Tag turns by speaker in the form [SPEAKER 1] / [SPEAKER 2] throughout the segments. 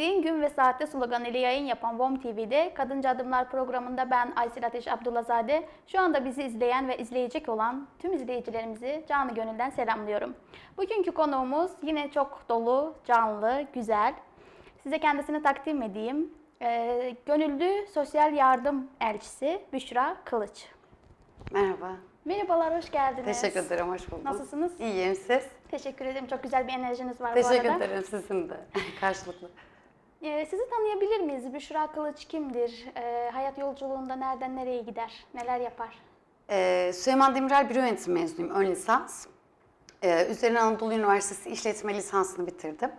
[SPEAKER 1] İstediğin gün ve saatte slogan ile yayın yapan VOM TV'de Kadınca Adımlar programında ben Aysel Ateş Abdullazade şu anda bizi izleyen ve izleyecek olan tüm izleyicilerimizi canı gönülden selamlıyorum. Bugünkü konuğumuz yine çok dolu, canlı, güzel. Size kendisini takdim edeyim. Ee, gönüllü sosyal yardım elçisi Büşra Kılıç.
[SPEAKER 2] Merhaba.
[SPEAKER 1] Merhabalar, hoş geldiniz.
[SPEAKER 2] Teşekkür ederim, hoş bulduk.
[SPEAKER 1] Nasılsınız?
[SPEAKER 2] İyiyim siz?
[SPEAKER 1] Teşekkür ederim. Çok güzel bir enerjiniz var
[SPEAKER 2] Teşekkür
[SPEAKER 1] bu arada.
[SPEAKER 2] ederim sizin de. Karşılıklı.
[SPEAKER 1] Ee, sizi tanıyabilir miyiz? Büşra Kılıç kimdir? Ee, hayat yolculuğunda nereden nereye gider? Neler yapar?
[SPEAKER 2] Ee, Süleyman Demirel Büro Yönetimi mezunuyum, ön lisans. Ee, üzerine Anadolu Üniversitesi İşletme lisansını bitirdim.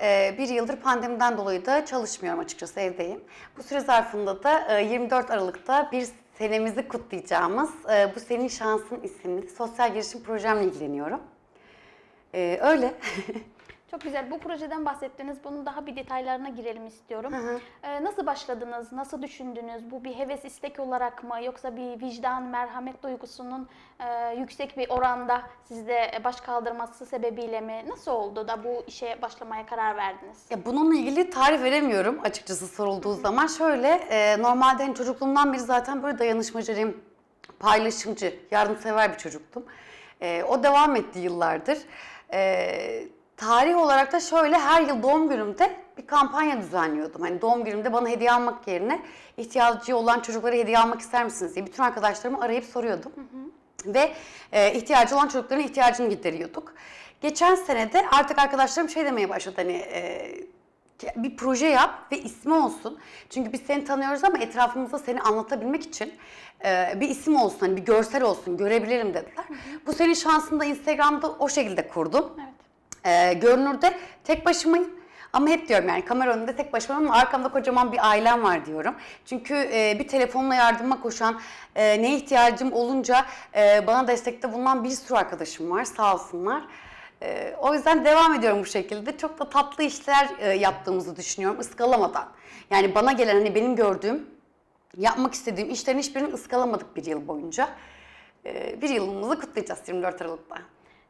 [SPEAKER 2] Ee, bir yıldır pandemiden dolayı da çalışmıyorum açıkçası, evdeyim. Bu süre zarfında da e, 24 Aralık'ta bir senemizi kutlayacağımız e, Bu Senin Şansın isimli sosyal girişim projemle ilgileniyorum. Ee, öyle.
[SPEAKER 1] Çok güzel. Bu projeden bahsettiniz. Bunun daha bir detaylarına girelim istiyorum. Ee, nasıl başladınız? Nasıl düşündünüz? Bu bir heves istek olarak mı? Yoksa bir vicdan, merhamet duygusunun e, yüksek bir oranda sizde baş kaldırması sebebiyle mi? Nasıl oldu da bu işe başlamaya karar verdiniz?
[SPEAKER 2] Ya bununla ilgili tarif veremiyorum açıkçası sorulduğu zaman. Şöyle, e, normalde hani çocukluğumdan beri zaten böyle dayanışmacı, paylaşımcı, yardımsever bir çocuktum. E, o devam etti yıllardır. E, tarih olarak da şöyle her yıl doğum günümde bir kampanya düzenliyordum. Hani doğum günümde bana hediye almak yerine ihtiyacı olan çocuklara hediye almak ister misiniz diye bütün arkadaşlarımı arayıp soruyordum. Ve e, ihtiyacı olan çocukların ihtiyacını gideriyorduk. Geçen sene de artık arkadaşlarım şey demeye başladı hani e, bir proje yap ve ismi olsun. Çünkü biz seni tanıyoruz ama etrafımızda seni anlatabilmek için e, bir isim olsun, hani bir görsel olsun, görebilirim dediler. Bu senin şansını da Instagram'da o şekilde kurdum.
[SPEAKER 1] Evet.
[SPEAKER 2] Ee, görünürde tek başımayım. Ama hep diyorum yani kamera önünde tek başımayım ama arkamda kocaman bir ailem var diyorum. Çünkü e, bir telefonla yardıma koşan, e, ne ihtiyacım olunca e, bana destekte bulunan bir sürü arkadaşım var sağ olsunlar. E, o yüzden devam ediyorum bu şekilde. Çok da tatlı işler e, yaptığımızı düşünüyorum ıskalamadan. Yani bana gelen hani benim gördüğüm, yapmak istediğim işlerin hiçbirini ıskalamadık bir yıl boyunca. E, bir yılımızı kutlayacağız 24 Aralık'ta.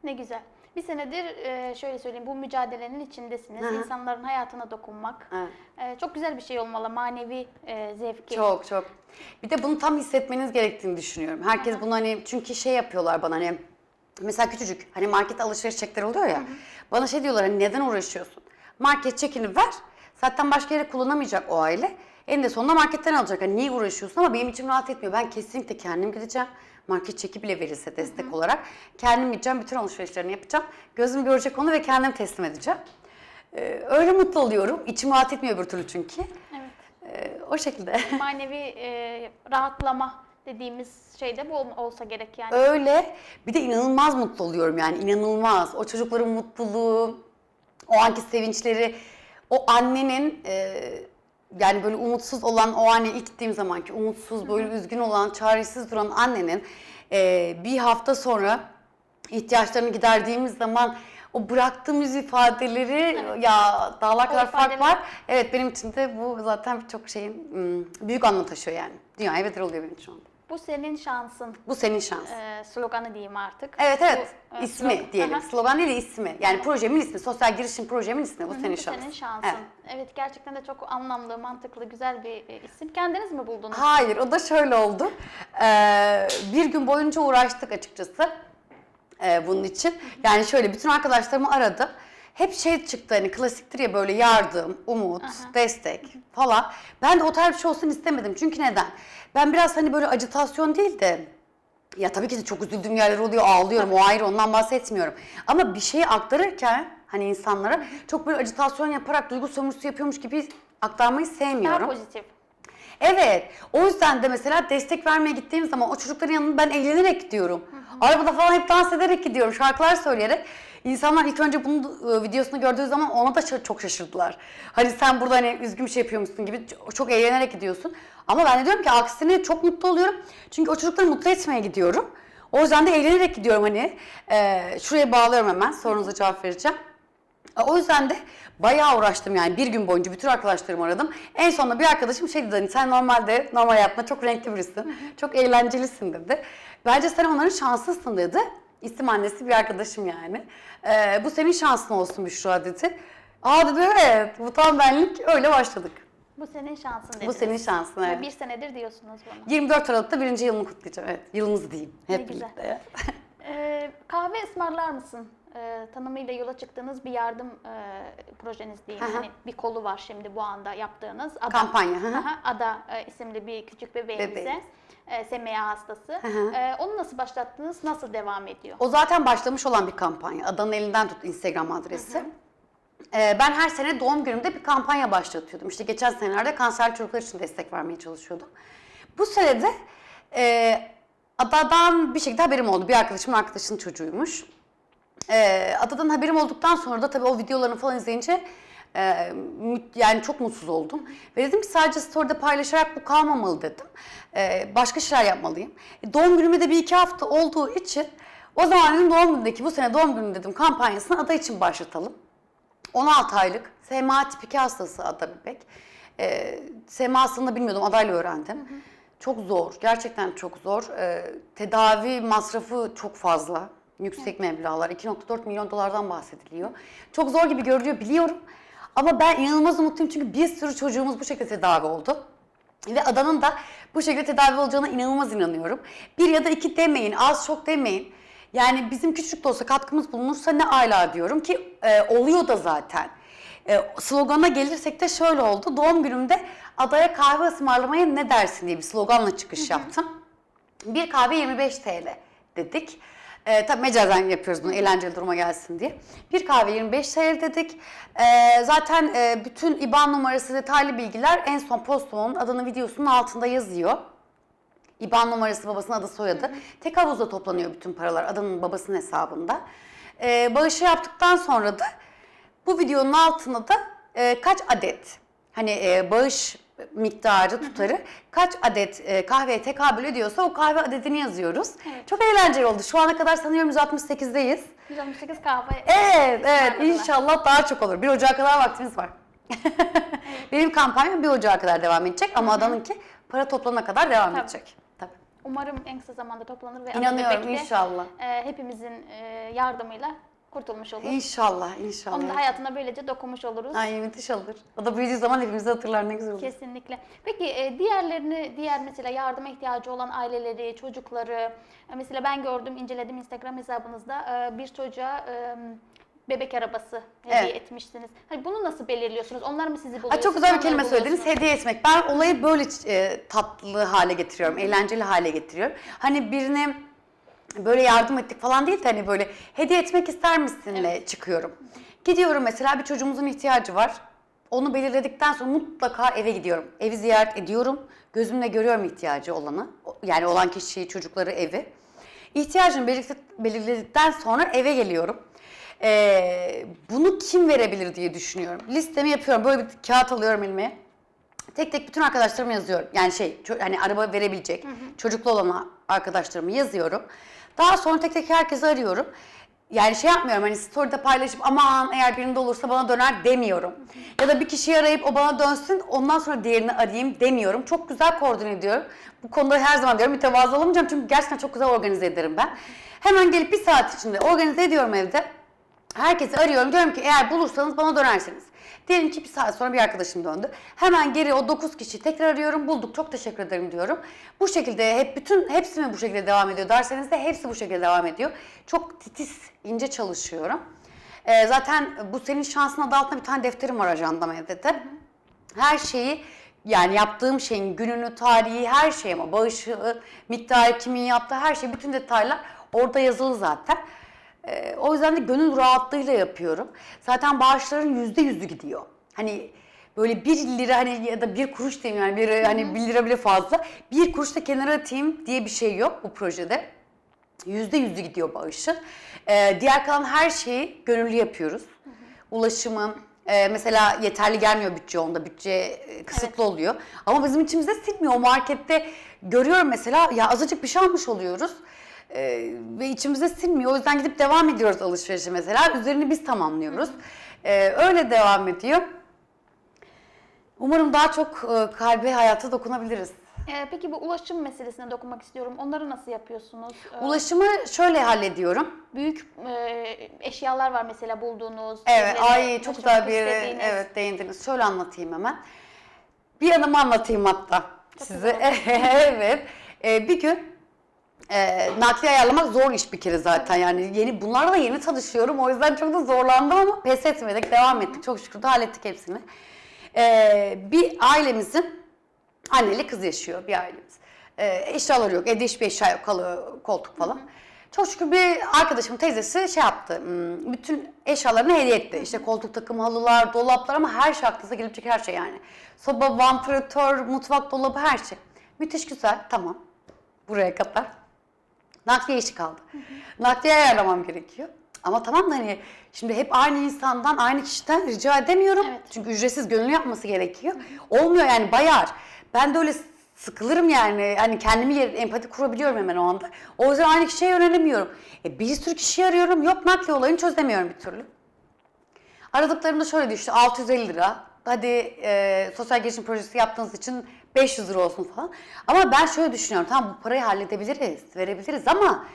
[SPEAKER 1] Ne güzel. Bir senedir e, şöyle söyleyeyim bu mücadelenin içindesiniz.
[SPEAKER 2] Hı hı.
[SPEAKER 1] İnsanların hayatına dokunmak. E, çok güzel bir şey olmalı manevi e, zevki.
[SPEAKER 2] Çok çok. Bir de bunu tam hissetmeniz gerektiğini düşünüyorum. Herkes bunu hani çünkü şey yapıyorlar bana hani mesela küçücük hani market alışveriş çekleri oluyor ya. Bana şey diyorlar hani neden uğraşıyorsun? Market çekini ver. Zaten başka yere kullanamayacak o aile. En de sonunda marketten alacak. Hani niye uğraşıyorsun ama benim içim rahat etmiyor. Ben kesinlikle kendim gideceğim. Market çeki bile verirse destek olarak. Kendim gideceğim, bütün alışverişlerini yapacağım. Gözüm görecek onu ve kendim teslim edeceğim. Ee, öyle mutlu oluyorum. İçim rahat etmiyor öbür türlü çünkü.
[SPEAKER 1] Evet.
[SPEAKER 2] Ee, o şekilde.
[SPEAKER 1] Manevi e, rahatlama dediğimiz şey de bu ol- olsa gerek yani.
[SPEAKER 2] Öyle. Bir de inanılmaz mutlu oluyorum yani inanılmaz. O çocukların mutluluğu, o anki sevinçleri, o annenin e, yani böyle umutsuz olan o anne ilk gittiğim zamanki umutsuz, böyle üzgün olan, çaresiz duran annenin e, bir hafta sonra ihtiyaçlarını giderdiğimiz zaman o bıraktığımız ifadeleri ya dağlar
[SPEAKER 1] O
[SPEAKER 2] kadar fark var. Evet benim için de bu zaten çok şeyin büyük anlam taşıyor yani. Dünyaya bedel oluyor benim için şu anda.
[SPEAKER 1] Bu senin şansın
[SPEAKER 2] Bu senin şansın.
[SPEAKER 1] e, sloganı diyeyim artık.
[SPEAKER 2] Evet evet.
[SPEAKER 1] Bu, e,
[SPEAKER 2] ismi
[SPEAKER 1] slogan-
[SPEAKER 2] diyelim.
[SPEAKER 1] Aha.
[SPEAKER 2] Slogan değil de ismi. Yani projemin ismi. Sosyal girişim projemin ismi. Bu
[SPEAKER 1] Hı hı,
[SPEAKER 2] senin
[SPEAKER 1] bu
[SPEAKER 2] şansın.
[SPEAKER 1] senin şansın.
[SPEAKER 2] Evet.
[SPEAKER 1] Evet. gerçekten de çok anlamlı, mantıklı, güzel bir e, isim. Kendiniz mi buldunuz?
[SPEAKER 2] Hayır o da şöyle oldu. Ee, bir gün boyunca uğraştık açıkçası ee, bunun için. Yani şöyle bütün arkadaşlarımı aradım. Hep şey çıktı hani klasiktir ya böyle yardım, umut, destek falan. Ben de o tarz bir şey olsun istemedim. Çünkü neden? Ben biraz hani böyle acitasyon değil de ya tabii ki de çok üzüldüğüm yerler oluyor, ağlıyorum. O ayrı ondan bahsetmiyorum. Ama bir şeyi aktarırken hani insanlara çok böyle acitasyon yaparak duygu sömürüsü yapıyormuş gibi aktarmayı
[SPEAKER 1] Daha
[SPEAKER 2] sevmiyorum.
[SPEAKER 1] pozitif.
[SPEAKER 2] Evet. O yüzden de mesela destek vermeye gittiğim zaman o çocukların yanına ben eğlenerek gidiyorum. Arabada falan hep dans ederek gidiyorum. Şarkılar söyleyerek. İnsanlar ilk önce bunun e, videosunu gördüğü zaman ona da şa- çok şaşırdılar. Hani sen burada hani üzgün bir şey yapıyormuşsun gibi ç- çok eğlenerek gidiyorsun. Ama ben de diyorum ki aksine çok mutlu oluyorum. Çünkü o çocukları mutlu etmeye gidiyorum. O yüzden de eğlenerek gidiyorum hani. Ee, şuraya bağlıyorum hemen sorunuza cevap vereceğim. E, O yüzden de bayağı uğraştım yani bir gün boyunca bütün arkadaşlarımı aradım. En sonunda bir arkadaşım şey dedi hani sen normalde normal hayatında çok renkli birisin, çok eğlencelisin dedi. Bence sen onların şanslısın dedi. İsim annesi bir arkadaşım yani. Ee, bu senin şansın olsun Büşra dedi. Aa dedim evet. Bu tam benlik öyle başladık.
[SPEAKER 1] Bu senin şansın dediniz.
[SPEAKER 2] Bu senin şansın evet.
[SPEAKER 1] Bir senedir diyorsunuz bana.
[SPEAKER 2] 24 Aralık'ta birinci yılımı kutlayacağım. Evet, yılımızı diyeyim. Hep
[SPEAKER 1] Ne güzel.
[SPEAKER 2] birlikte.
[SPEAKER 1] Ee, kahve ısmarlar mısın? Ee, tanımıyla yola çıktığınız bir yardım e, projeniz değil.
[SPEAKER 2] Hı hı.
[SPEAKER 1] Hani bir kolu var şimdi bu anda yaptığınız. Ada,
[SPEAKER 2] Kampanya, hı hı.
[SPEAKER 1] Aha, Ada e, isimli bir küçük bebeğimize.
[SPEAKER 2] Bebeğimiz.
[SPEAKER 1] E, SMA hastası.
[SPEAKER 2] hı.
[SPEAKER 1] E, onu nasıl başlattınız? Nasıl devam ediyor?
[SPEAKER 2] O zaten başlamış olan bir kampanya. Adanın elinden tut Instagram adresi. Ee, ben her sene doğum günümde bir kampanya başlatıyordum. İşte geçen senelerde kanserli çocuklar için destek vermeye çalışıyordum. Bu sene de e, adadan bir şekilde haberim oldu. Bir arkadaşımın arkadaşının çocuğuymuş. Ee, adadan haberim olduktan sonra da tabii o videolarını falan izleyince e, yani çok mutsuz oldum. Ve dedim ki sadece story'de paylaşarak bu kalmamalı dedim. Ee, başka şeyler yapmalıyım. E, doğum günüme de bir iki hafta olduğu için o zaman dedim doğum günündeki bu sene doğum günü dedim kampanyasını ada için başlatalım. 16 aylık SMA tip 2 hastası Ada Bebek. Ee, SMA'sını da bilmiyordum, adayla öğrendim. Çok zor, gerçekten çok zor. Ee, tedavi masrafı çok fazla. Yüksek meblağlar, 2.4 milyon dolardan bahsediliyor. Çok zor gibi görünüyor biliyorum. Ama ben inanılmaz umutluyum çünkü bir sürü çocuğumuz bu şekilde tedavi oldu. Ve adanın da bu şekilde tedavi olacağına inanılmaz inanıyorum. Bir ya da iki demeyin, az çok demeyin. Yani bizim küçük de olsa katkımız bulunursa ne ala diyorum ki e, oluyor da zaten. E, slogana gelirsek de şöyle oldu. Doğum günümde adaya kahve ısmarlamaya ne dersin diye bir sloganla çıkış yaptım. Bir kahve 25 TL dedik. Ee, tabii mecazen yapıyoruz bunu eğlenceli duruma gelsin diye. Bir kahve 25 TL dedik. Ee, zaten e, bütün IBAN numarası detaylı bilgiler en son postumun adının videosunun altında yazıyor. İBAN numarası babasının adı soyadı. Tek havuzda toplanıyor bütün paralar adanın babasının hesabında. Ee, bağışı yaptıktan sonra da bu videonun altına da e, kaç adet hani e, bağış miktarı tutarı kaç adet e, kahveye tekabül ediyorsa o kahve adedini yazıyoruz.
[SPEAKER 1] Evet.
[SPEAKER 2] Çok eğlenceli oldu. Şu ana kadar sanıyorum 168'deyiz.
[SPEAKER 1] 168 kahve.
[SPEAKER 2] Evet, evet. İnşallah daha çok olur. Bir Ocağı kadar vaktimiz var. Benim kampanyam bir Ocağı kadar devam edecek ama adanınki para toplanana kadar devam
[SPEAKER 1] Tabii.
[SPEAKER 2] edecek. Tabii.
[SPEAKER 1] Umarım en kısa zamanda toplanır ve
[SPEAKER 2] İnanıyorum inşallah.
[SPEAKER 1] e, hepimizin e, yardımıyla kurtulmuş olur.
[SPEAKER 2] İnşallah, inşallah.
[SPEAKER 1] Onun da hayatına böylece dokunmuş oluruz.
[SPEAKER 2] Ay müthiş olur. O da büyüdüğü zaman hepimizi hatırlar ne güzel olur.
[SPEAKER 1] Kesinlikle. Peki e, diğerlerini, diğer mesela yardıma ihtiyacı olan aileleri, çocukları, e, mesela ben gördüm, inceledim Instagram hesabınızda e, bir çocuğa e, bebek arabası hediye
[SPEAKER 2] Evet.
[SPEAKER 1] etmişsiniz. Hani bunu nasıl belirliyorsunuz? Onlar mı sizi buluyor?
[SPEAKER 2] Ay çok güzel bir kelime söylediniz. Hediye etmek. Ben olayı böyle e, tatlı hale getiriyorum. Eğlenceli hale getiriyorum. Hani birine böyle yardım ettik falan değil de hani böyle hediye etmek ister misinle çıkıyorum. Gidiyorum mesela bir çocuğumuzun ihtiyacı var. Onu belirledikten sonra mutlaka eve gidiyorum. Evi ziyaret ediyorum. Gözümle görüyorum ihtiyacı olanı. Yani olan kişiyi, çocukları, evi. İhtiyacını belirledikten sonra eve geliyorum. Ee, bunu kim verebilir diye düşünüyorum. Listemi yapıyorum. Böyle bir kağıt alıyorum elime. Tek tek bütün arkadaşlarıma yazıyorum. Yani şey hani araba verebilecek çocuklu olan arkadaşlarımı yazıyorum. Daha sonra tek tek herkesi arıyorum. Yani şey yapmıyorum hani story'de paylaşıp aman eğer birinde olursa bana döner demiyorum. Ya da bir kişiyi arayıp o bana dönsün ondan sonra diğerini arayayım demiyorum. Çok güzel koordine ediyorum. Bu konuda her zaman diyorum mütevazı olamayacağım çünkü gerçekten çok güzel organize ederim ben. Hemen gelip bir saat içinde organize ediyorum evde. Herkesi arıyorum. Diyorum ki eğer bulursanız bana dönersiniz. Diyelim ki bir saat sonra bir arkadaşım döndü. Hemen geri o 9 kişiyi tekrar arıyorum. Bulduk çok teşekkür ederim diyorum. Bu şekilde hep bütün hepsi mi bu şekilde devam ediyor derseniz de hepsi bu şekilde devam ediyor. Çok titiz, ince çalışıyorum. Ee, zaten bu senin şansın adı altında bir tane defterim var ajandam evde de. Her şeyi yani yaptığım şeyin gününü, tarihi, her şey ama bağışı, miktarı, kimin yaptığı her şey, bütün detaylar orada yazılı zaten. Ee, o yüzden de gönül rahatlığıyla yapıyorum. Zaten bağışların yüzde yüzü gidiyor. Hani böyle bir lira hani ya da bir kuruş diyeyim yani bir hani bir lira bile fazla. Bir kuruş da kenara atayım diye bir şey yok bu projede. Yüzde yüzü gidiyor bağışın. Ee, diğer kalan her şeyi gönüllü yapıyoruz. Ulaşımı, e, mesela yeterli gelmiyor bütçe onda, bütçe e, kısıtlı oluyor. Ama bizim içimizde silmiyor. O markette görüyorum mesela ya azıcık bir şey almış oluyoruz. Ee, ve içimize sinmiyor. O yüzden gidip devam ediyoruz alışverişe mesela. Üzerini biz tamamlıyoruz. Ee, öyle devam ediyor. Umarım daha çok e, kalbe, hayata dokunabiliriz.
[SPEAKER 1] Ee, peki bu ulaşım meselesine dokunmak istiyorum. Onları nasıl yapıyorsunuz? Ee,
[SPEAKER 2] Ulaşımı şöyle hallediyorum.
[SPEAKER 1] büyük e, eşyalar var mesela bulduğunuz.
[SPEAKER 2] Evet,
[SPEAKER 1] evlere
[SPEAKER 2] ay çok güzel
[SPEAKER 1] taşımak
[SPEAKER 2] bir yere
[SPEAKER 1] istediğiniz.
[SPEAKER 2] evet değindiniz. Şöyle anlatayım hemen. Bir anımı anlatayım hatta size. evet. Ee, bir gün e, nakliye ayarlamak zor iş bir kere zaten yani yeni bunlarla da yeni tanışıyorum o yüzden çok da zorlandım ama pes etmedik devam ettik çok şükür de hallettik hepsini. Ee, bir ailemizin anneli kız yaşıyor bir ailemiz. Ee, eşyaları yok evde hiçbir eşya yok halı koltuk falan. Çok şükür bir arkadaşımın teyzesi şey yaptı hmm, bütün eşyalarını hediye etti. İşte koltuk takımı, halılar, dolaplar ama her şey aklınıza gelebilecek her şey yani. Soba, vantilatör, mutfak dolabı her şey. Müthiş güzel tamam buraya kadar. Nakliye işi kaldı. Nakliye ayarlamam gerekiyor. Ama tamam da hani şimdi hep aynı insandan, aynı kişiden rica edemiyorum.
[SPEAKER 1] Evet.
[SPEAKER 2] Çünkü ücretsiz gönüllü yapması gerekiyor. Olmuyor yani bayar. Ben de öyle sıkılırım yani. Hani kendimi yer, empati kurabiliyorum hemen o anda. O yüzden aynı kişiye yönelemiyorum. E, bir sürü kişi arıyorum. Yok nakliye olayını çözemiyorum bir türlü. Aradıklarımda şöyle düştü. 650 lira. Hadi e, sosyal gelişim projesi yaptığınız için 500 lira olsun falan. Ama ben şöyle düşünüyorum. Tamam bu parayı halledebiliriz, verebiliriz ama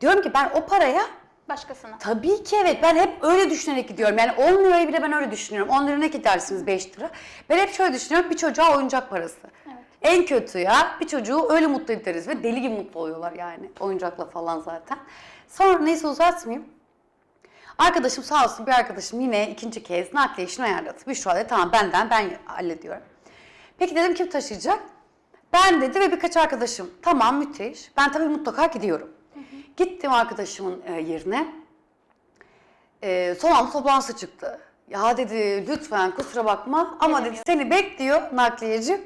[SPEAKER 2] diyorum ki ben o paraya
[SPEAKER 1] Başkasına.
[SPEAKER 2] Tabii ki evet. Ben hep öyle düşünerek gidiyorum. Yani 10 lirayı bile ben öyle düşünüyorum. 10 lira ne gidersiniz 5 lira. Ben hep şöyle düşünüyorum. Bir çocuğa oyuncak parası.
[SPEAKER 1] Evet.
[SPEAKER 2] En kötü ya bir çocuğu öyle mutlu ederiz ve deli gibi mutlu oluyorlar yani oyuncakla falan zaten. Sonra neyse uzatmayayım. Arkadaşım sağ olsun bir arkadaşım yine ikinci kez nakliye işini ayarladı. Büşra dedi tamam benden ben hallediyorum. Peki dedim kim taşıyacak? Ben dedi ve birkaç arkadaşım. Tamam müthiş. Ben tabii mutlaka gidiyorum. Gittim arkadaşımın e, yerine. E, son anda toplantısı çıktı. Ya dedi lütfen kusura bakma ama dedi seni bekliyor nakliyeci.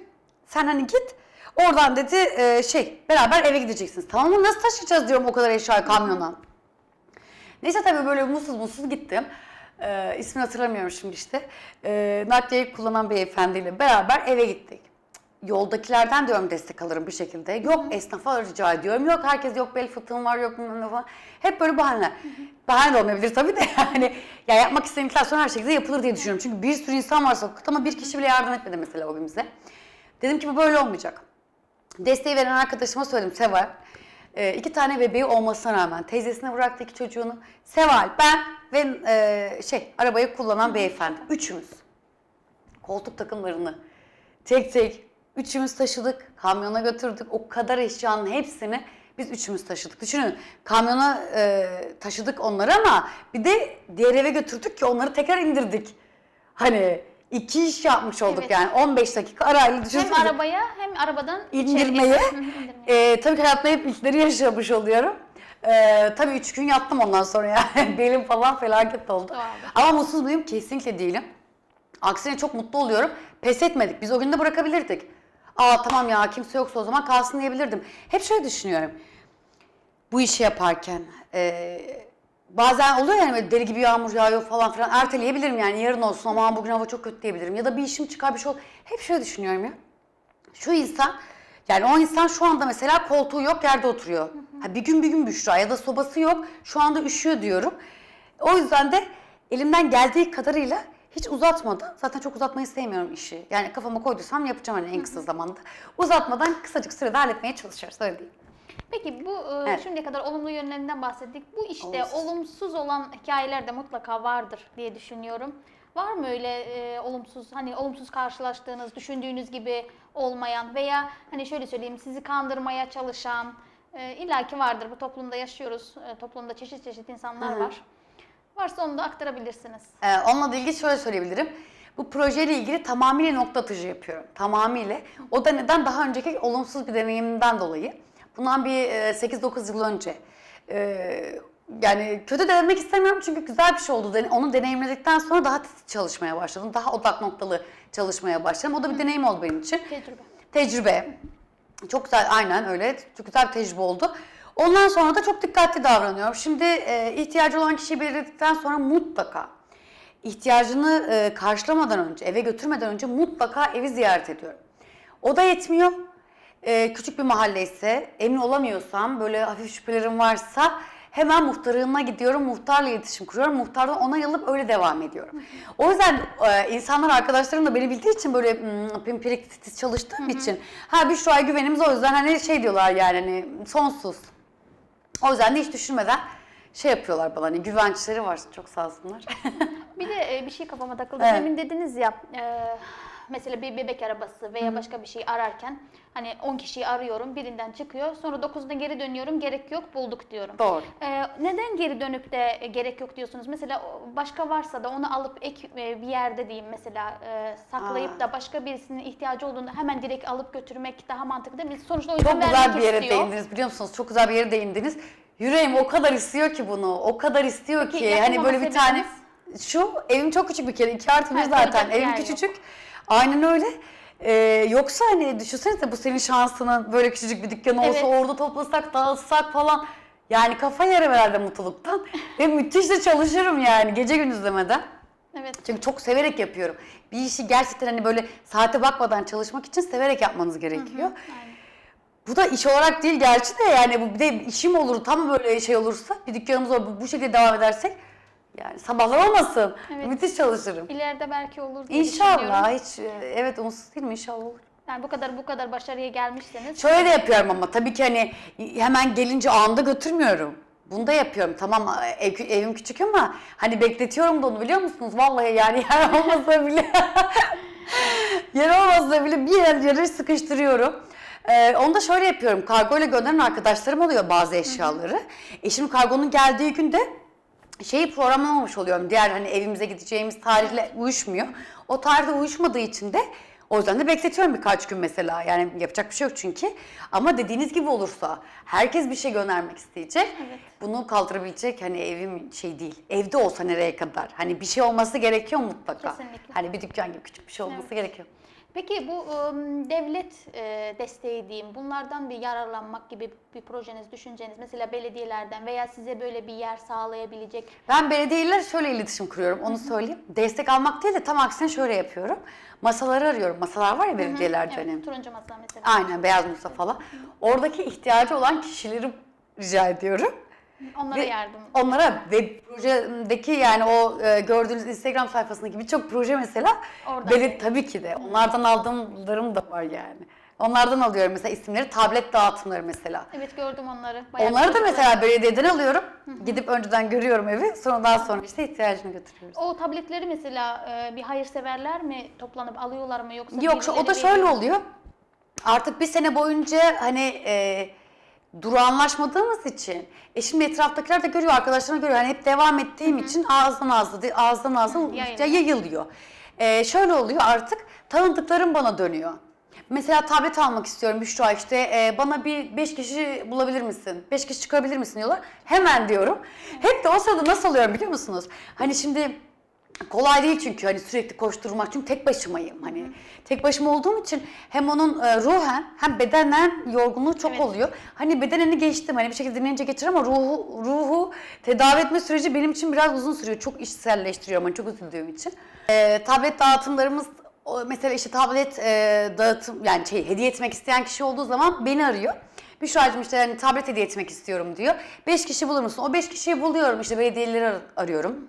[SPEAKER 2] Sen hani git. Oradan dedi e, şey beraber eve gideceksiniz. Tamam mı nasıl taşıyacağız diyorum o kadar eşyayı kamyona. Neyse tabii böyle mutsuz mutsuz gittim. Ee, ismini hatırlamıyorum şimdi işte. Ee, nakliyeyi kullanan beyefendiyle beraber eve gittik. Yoldakilerden diyorum destek alırım bir şekilde. Yok esnafa rica ediyorum. Yok herkes yok bel fıtığım var yok bilmem ne falan. Hep böyle bahaneler. Bahane de olmayabilir tabii de yani. Ya yapmak istedikten sonra her şekilde yapılır diye düşünüyorum. Çünkü bir sürü insan var sokakta ama bir kişi bile yardım etmedi mesela o bize. Dedim ki bu böyle olmayacak. Desteği veren arkadaşıma söyledim Seval. Ee, iki tane bebeği olmasına rağmen teyzesine bıraktı iki çocuğunu. Seval, ben ve e, şey arabayı kullanan beyefendi. Üçümüz. Koltuk takımlarını tek tek üçümüz taşıdık. Kamyona götürdük. O kadar eşyanın hepsini biz üçümüz taşıdık. Düşünün kamyona e, taşıdık onları ama bir de diğer eve götürdük ki onları tekrar indirdik. Hani iki iş yapmış olduk
[SPEAKER 1] Evet.
[SPEAKER 2] yani 15 dakika arayla
[SPEAKER 1] Hem arabaya hem arabadan
[SPEAKER 2] İndirmeye. Ee, tabii ki hayatımda hep ilkleri yaşamış oluyorum. Ee, tabii üç gün yattım ondan sonra yani. Belim falan felaket oldu.
[SPEAKER 1] Doğru.
[SPEAKER 2] Ama mutsuz muyum? Kesinlikle değilim. Aksine çok mutlu oluyorum. Pes etmedik. Biz o gün de bırakabilirdik. Aa tamam ya kimse yoksa o zaman kalsın diyebilirdim. Hep şöyle düşünüyorum. Bu işi yaparken ee, bazen oluyor yani böyle deli gibi yağmur yağıyor falan filan erteleyebilirim yani yarın olsun ama bugün hava çok kötü diyebilirim. Ya da bir işim çıkar bir şey olur. Hep şöyle düşünüyorum ya. Şu insan yani o insan şu anda mesela koltuğu yok yerde oturuyor. Ha, bir gün bir gün Büşra ya da sobası yok şu anda üşüyor diyorum. O yüzden de elimden geldiği kadarıyla hiç uzatmadan zaten çok uzatmayı sevmiyorum işi. Yani kafama koyduysam yapacağım hani en kısa zamanda. Uzatmadan kısacık sürede halletmeye çalışıyoruz öyle diyeyim.
[SPEAKER 1] Peki bu e,
[SPEAKER 2] Evet.
[SPEAKER 1] şimdiye kadar olumlu yönlerinden bahsettik. Bu işte
[SPEAKER 2] Olumsuz.
[SPEAKER 1] olumsuz olan hikayeler de mutlaka vardır diye düşünüyorum. Var mı öyle e, olumsuz hani olumsuz karşılaştığınız, düşündüğünüz gibi olmayan veya hani şöyle söyleyeyim sizi kandırmaya çalışan e, illaki vardır. Bu toplumda yaşıyoruz. E, toplumda çeşit çeşit insanlar
[SPEAKER 2] Hı hı.
[SPEAKER 1] var. Varsa onu da aktarabilirsiniz.
[SPEAKER 2] Ee, onunla ilgili şöyle söyleyebilirim. Bu projeyle ilgili tamamıyla nokta atışı yapıyorum. Tamamıyla. O da neden? Daha önceki olumsuz bir deneyimimden dolayı. Bundan bir e, 8-9 yıl önce. e, yani kötü de demek istemiyorum çünkü güzel bir şey oldu. Onu deneyimledikten sonra daha titiz çalışmaya başladım. Daha odak noktalı çalışmaya başladım. O da bir deneyim oldu benim için.
[SPEAKER 1] Tecrübe.
[SPEAKER 2] Tecrübe. Çok güzel, aynen öyle. Çok güzel bir tecrübe oldu. Ondan sonra da çok dikkatli davranıyorum. Şimdi e, ihtiyacı olan kişiyi belirledikten sonra mutlaka ihtiyacını e, karşılamadan önce, eve götürmeden önce mutlaka evi ziyaret ediyorum. O da yetmiyor. E, küçük bir mahalle ise, emin olamıyorsam, böyle hafif şüphelerim varsa Hemen muhtarlığına gidiyorum, muhtarla iletişim kuruyorum. Muhtardan onay alıp öyle devam ediyorum. O yüzden e, insanlar, arkadaşlarım da beni bildiği için böyle pimpirik titiz çalıştığım için ha Büşra'ya güvenimiz o yüzden hani şey diyorlar yani hani sonsuz. O yüzden de hiç düşünmeden şey yapıyorlar bana hani güvençleri var çok sağ olsunlar.
[SPEAKER 1] Bir de e, bir şey kafama takıldı.
[SPEAKER 2] Evet.
[SPEAKER 1] Demin dediniz ya e, mesela bir bebek arabası veya başka bir şey ararken hani 10 kişiyi arıyorum birinden çıkıyor sonra 9'da geri dönüyorum gerek yok bulduk diyorum.
[SPEAKER 2] Doğru.
[SPEAKER 1] E, neden geri dönüp de e, gerek yok diyorsunuz? Mesela başka varsa da onu alıp ek e, bir yerde diyeyim mesela e, saklayıp
[SPEAKER 2] Aa.
[SPEAKER 1] da başka birisinin ihtiyacı olduğunda hemen direkt alıp götürmek daha mantıklı değil mi? Sonuçta o yüzden
[SPEAKER 2] Çok güzel bir yere
[SPEAKER 1] istiyor.
[SPEAKER 2] değindiniz biliyor musunuz? Çok güzel bir yere değindiniz. Yüreğim o kadar istiyor ki bunu. O kadar istiyor
[SPEAKER 1] Peki,
[SPEAKER 2] ki. Hani böyle bir tane şu evim çok küçük bir kere. iki artı bir zaten. Evim
[SPEAKER 1] yer yok.
[SPEAKER 2] Aynen öyle. Ee, yoksa hani düşünsenize bu senin şansının böyle küçücük bir dükkan olsa
[SPEAKER 1] Evet.
[SPEAKER 2] orada toplasak dağıtsak falan. Yani kafa yerim herhalde mutluluktan. Ve müthiş de çalışırım yani gece gündüz demeden.
[SPEAKER 1] Evet.
[SPEAKER 2] Çünkü çok severek yapıyorum. Bir işi gerçekten hani böyle saate bakmadan çalışmak için severek yapmanız gerekiyor.
[SPEAKER 1] Aynen.
[SPEAKER 2] Bu da iş olarak değil gerçi de yani bu bir de işim olur tam böyle şey olursa bir dükkanımız olur bu, bu şekilde devam edersek yani sabahlar olmasın.
[SPEAKER 1] Evet.
[SPEAKER 2] Müthiş çalışırım.
[SPEAKER 1] İleride belki olur diye düşünüyorum.
[SPEAKER 2] İnşallah hiç e, evet umutsuz değil mi inşallah olur.
[SPEAKER 1] Yani bu kadar bu kadar başarıya gelmişseniz
[SPEAKER 2] Şöyle yapıyorum ama tabii ki hani hemen gelince anda götürmüyorum. Bunu da yapıyorum. Tamam ev, evim küçük ama hani bekletiyorum da onu biliyor musunuz? Vallahi yani yer olmasa bile yer olmasa bile bir yer yere sıkıştırıyorum. Ee, onu da şöyle yapıyorum. Kargo ile gönderen arkadaşlarım oluyor bazı eşyaları. E şimdi kargonun geldiği günde şeyi programlamamış oluyorum. Diğer hani evimize gideceğimiz tarihle uyuşmuyor. O tarihte uyuşmadığı için de o yüzden de bekletiyorum birkaç gün mesela. Yani yapacak bir şey yok çünkü. Ama dediğiniz gibi olursa herkes bir şey göndermek isteyecek.
[SPEAKER 1] Evet.
[SPEAKER 2] Bunu kaldırabilecek hani evim şey değil. Evde olsa nereye kadar? Hani bir şey olması gerekiyor mutlaka.
[SPEAKER 1] Kesinlikle.
[SPEAKER 2] Hani bir dükkan gibi küçük bir şey olması
[SPEAKER 1] Evet.
[SPEAKER 2] gerekiyor.
[SPEAKER 1] Peki bu ım, devlet e, desteği diyeyim, bunlardan bir yararlanmak gibi bir projeniz, düşünceniz mesela belediyelerden veya size böyle bir yer sağlayabilecek
[SPEAKER 2] Ben belediyeler şöyle iletişim kuruyorum onu söyleyeyim. Destek almak değil de tam aksine şöyle yapıyorum. Masaları arıyorum. Masalar var ya belediyelerde
[SPEAKER 1] evet, turuncu masa mesela.
[SPEAKER 2] Aynen beyaz masa falan. Oradaki ihtiyacı olan kişileri rica ediyorum.
[SPEAKER 1] Onlara
[SPEAKER 2] Ve
[SPEAKER 1] yardım.
[SPEAKER 2] Onlara ve projedeki yani o e, gördüğünüz Instagram sayfasındaki birçok proje mesela
[SPEAKER 1] Oradan
[SPEAKER 2] beli-
[SPEAKER 1] geliyor.
[SPEAKER 2] tabii ki de onlardan aldığımlarım da var yani. Onlardan alıyorum mesela isimleri tablet dağıtımları mesela.
[SPEAKER 1] Evet gördüm onları. Bayağı
[SPEAKER 2] Onları da mesela belediyeden alıyorum. Gidip önceden görüyorum evi. Sonradan sonra işte ihtiyacını götürüyoruz.
[SPEAKER 1] O tabletleri mesela e, bir hayırseverler mi toplanıp alıyorlar mı yoksa
[SPEAKER 2] Yok o da şöyle oluyor. Artık bir sene boyunca hani e, duru anlaşmadığımız için e şimdi etraftakiler de görüyor, arkadaşlarım görüyor. Hani hep devam ettiğim için ağızdan ağızda, de- ağızdan ağza
[SPEAKER 1] Yayılıyor.
[SPEAKER 2] ya- yayılıyor. E, şöyle oluyor artık tanıdıklarım bana dönüyor. Mesela tablet almak istiyorum Büşra işte e, bana bir 5 kişi bulabilir misin? 5 kişi çıkarabilir misin diyorlar. Hemen diyorum. Hep de o sırada nasıl oluyorum biliyor musunuz? Hani şimdi Kolay değil çünkü hani sürekli koşturmak. Çünkü tek başımayım hani. Tek başıma olduğum için hem onun e, ruhen hem bedenen yorgunluğu çok
[SPEAKER 1] Evet.
[SPEAKER 2] oluyor. Hani bedenini geçtim hani bir şekilde dinlenince geçer ama ruhu ruhu tedavi etme süreci benim için biraz uzun sürüyor. Çok işselleştiriyorum hani çok üzüldüğüm için. E, tablet dağıtımlarımız o mesela işte tablet e, dağıtım yani şey hediye etmek isteyen kişi olduğu zaman beni arıyor. Büşra'cığım işte hani tablet hediye etmek istiyorum diyor. 5 kişi bulur musun? O 5 kişiyi buluyorum işte belediyeleri ar- arıyorum.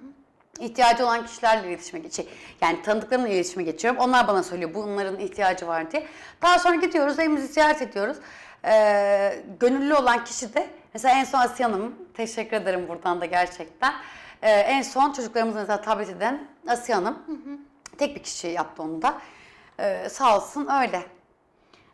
[SPEAKER 2] İhtiyacı olan kişilerle iletişime geçiyor. Yani tanıdıklarımla iletişime geçiyorum. Onlar bana söylüyor bunların ihtiyacı var diye. Daha sonra gidiyoruz, evimizi ziyaret ediyoruz. Ee, gönüllü olan kişi de mesela en son Asiye Hanım, teşekkür ederim buradan da gerçekten. Ee, en son çocuklarımızı mesela tablet eden Asiye Hanım. Tek bir kişi yaptı onu da. Ee, sağ olsun öyle.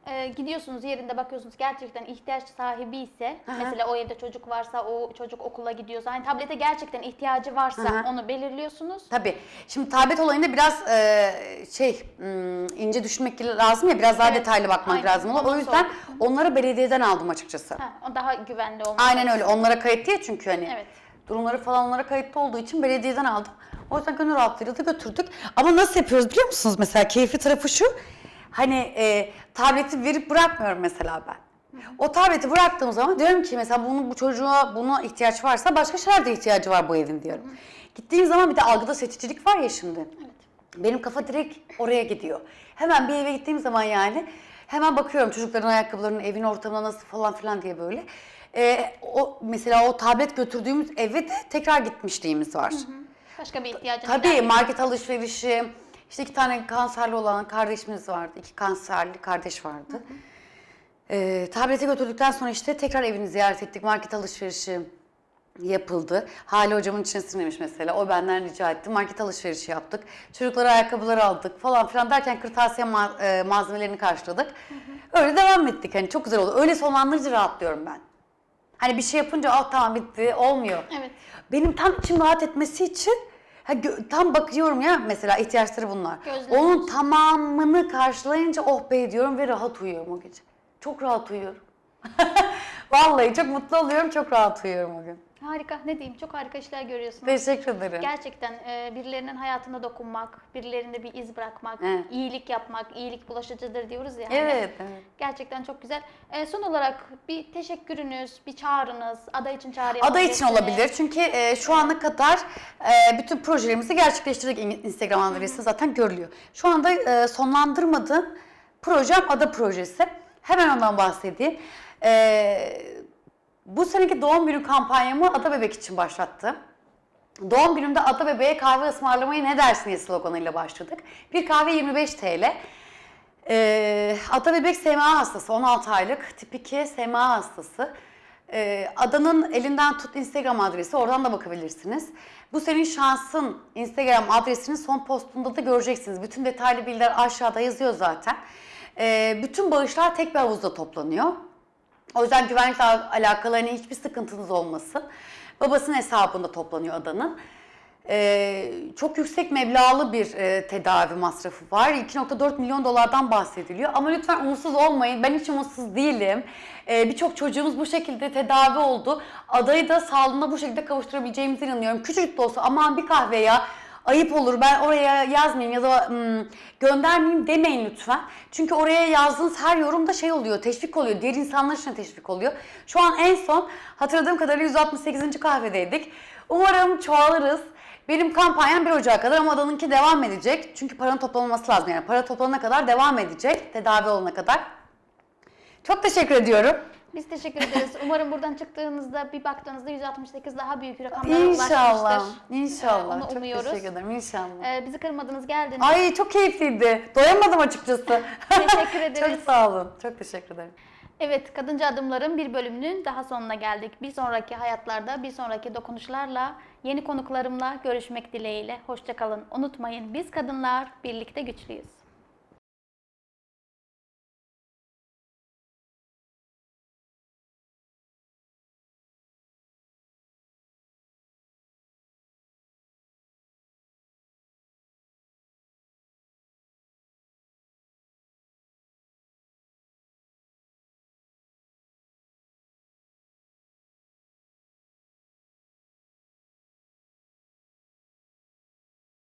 [SPEAKER 1] E, gidiyorsunuz yerinde bakıyorsunuz gerçekten ihtiyaç sahibi ise
[SPEAKER 2] hı.
[SPEAKER 1] mesela o evde çocuk varsa o çocuk okula gidiyorsa hani tablete gerçekten ihtiyacı varsa
[SPEAKER 2] hı.
[SPEAKER 1] onu belirliyorsunuz.
[SPEAKER 2] Tabii. Şimdi tablet olayında biraz e, şey hmm, ince düşünmek lazım ya biraz daha
[SPEAKER 1] Evet,
[SPEAKER 2] detaylı bakmak
[SPEAKER 1] aynen.
[SPEAKER 2] lazım. ona. O yüzden
[SPEAKER 1] sonra-
[SPEAKER 2] onları belediyeden aldım açıkçası.
[SPEAKER 1] Ha, o daha güvenli olmalı.
[SPEAKER 2] Aynen öyle. Onlara kayıt değil çünkü hani.
[SPEAKER 1] Evet.
[SPEAKER 2] Durumları falan onlara kayıtlı olduğu için belediyeden aldım. O yüzden gönül rahatlığıyla da götürdük. Ama nasıl yapıyoruz biliyor musunuz? Mesela keyifli tarafı şu. Hani e, tableti verip bırakmıyorum mesela ben. O tableti bıraktığım zaman diyorum ki mesela bunu bu çocuğa buna ihtiyaç varsa başka şeyler de ihtiyacı var bu evin diyorum. Gittiğim zaman bir de algıda seçicilik var ya şimdi.
[SPEAKER 1] Evet.
[SPEAKER 2] Benim kafa direkt oraya gidiyor. Hemen bir eve gittiğim zaman yani hemen bakıyorum çocukların ayakkabılarının evin ortamına nasıl falan filan diye böyle. e, o mesela o tablet götürdüğümüz eve de tekrar gitmişliğimiz var.
[SPEAKER 1] Başka bir ihtiyacını
[SPEAKER 2] Tabii market alışverişi, işte iki tane kanserli olan kardeşimiz vardı. iki kanserli kardeş vardı. Ee, tablete götürdükten sonra işte tekrar evini ziyaret ettik. Market alışverişi yapıldı. Hali hocamın içine sinmemiş mesela. O benden rica etti. Market alışverişi yaptık. Çocuklara ayakkabılar aldık falan filan derken kırtasiye ma- e, malzemelerini karşıladık. Öyle devam ettik. Hani çok güzel oldu. Öyle sonlandırıcı rahatlıyorum ben. Hani bir şey yapınca ah tamam bitti olmuyor.
[SPEAKER 1] Evet.
[SPEAKER 2] Benim tam içim rahat etmesi için ha, tam bakıyorum ya mesela ihtiyaçları bunlar.
[SPEAKER 1] Gözlerim
[SPEAKER 2] Onun tamamını karşılayınca oh be diyorum ve rahat uyuyorum o gece. Çok rahat uyuyorum. Vallahi çok mutlu oluyorum, çok rahat uyuyorum o gün.
[SPEAKER 1] Harika. Ne diyeyim? Çok harika işler görüyorsunuz.
[SPEAKER 2] Teşekkür ederim.
[SPEAKER 1] Gerçekten e, birilerinin hayatına dokunmak, birilerinde bir iz bırakmak,
[SPEAKER 2] Evet.
[SPEAKER 1] iyilik yapmak, iyilik bulaşıcıdır diyoruz ya. hani.
[SPEAKER 2] Evet, evet.
[SPEAKER 1] Gerçekten çok güzel. E, son olarak bir teşekkürünüz, bir çağrınız, aday için çağrı
[SPEAKER 2] Aday için olabilir çünkü e, şu ana kadar e, bütün projelerimizi gerçekleştirdik. İn- Instagram adresi zaten görülüyor. Şu anda e, sonlandırmadığım projem Ada Projesi. Hemen ondan bahsedeyim. E, bu seneki doğum günü kampanyamı Ada Bebek için başlattım. Doğum günümde Ada Bebeğe kahve ısmarlamayı ne dersin diye sloganıyla başladık. Bir kahve 25 TL. Ee, Ada Bebek SMA hastası, 16 aylık, tip 2 SMA hastası. Ee, Ada'nın elinden tut Instagram adresi, oradan da bakabilirsiniz. Bu senin şansın Instagram adresinin son postunda da göreceksiniz. Bütün detaylı bilgiler aşağıda yazıyor zaten. Ee, bütün bağışlar tek bir havuzda toplanıyor. O yüzden güvenlikle al- alakalı hani hiçbir sıkıntınız olmasın. Babasının hesabında toplanıyor adanın. Ee, çok yüksek meblağlı bir e, tedavi masrafı var. 2.4 milyon dolardan bahsediliyor. Ama lütfen umutsuz olmayın. Ben hiç umutsuz değilim. Ee, Birçok çocuğumuz bu şekilde tedavi oldu. Adayı da sağlığına bu şekilde kavuşturabileceğimize inanıyorum. Küçücük de olsa aman bir kahve ya ayıp olur ben oraya yazmayayım ya da hmm, göndermeyeyim demeyin lütfen. Çünkü oraya yazdığınız her yorumda şey oluyor, teşvik oluyor. Diğer insanlar için teşvik oluyor. Şu an en son hatırladığım kadarıyla 168. kahvedeydik. Umarım çoğalırız. Benim kampanyam 1 Ocak'a kadar ama adanınki devam edecek. Çünkü paranın toplanması lazım yani. Para toplanana kadar devam edecek. Tedavi olana kadar. Çok teşekkür ediyorum.
[SPEAKER 1] Biz teşekkür ederiz. Umarım buradan çıktığınızda bir baktığınızda 168 daha büyük rakamlara
[SPEAKER 2] İnşallah.
[SPEAKER 1] ulaşmıştır.
[SPEAKER 2] İnşallah.
[SPEAKER 1] Onu
[SPEAKER 2] Çok
[SPEAKER 1] umuyoruz.
[SPEAKER 2] teşekkür ederim. İnşallah.
[SPEAKER 1] Ee, bizi kırmadınız, geldiniz.
[SPEAKER 2] Ay çok keyifliydi. Doyamadım açıkçası.
[SPEAKER 1] Teşekkür ederiz.
[SPEAKER 2] çok sağ olun. Çok teşekkür ederim.
[SPEAKER 1] Evet, Kadınca Adımlar'ın bir bölümünün daha sonuna geldik. Bir sonraki hayatlarda, bir sonraki dokunuşlarla, yeni konuklarımla görüşmek dileğiyle. Hoşçakalın. Unutmayın, biz kadınlar birlikte güçlüyüz.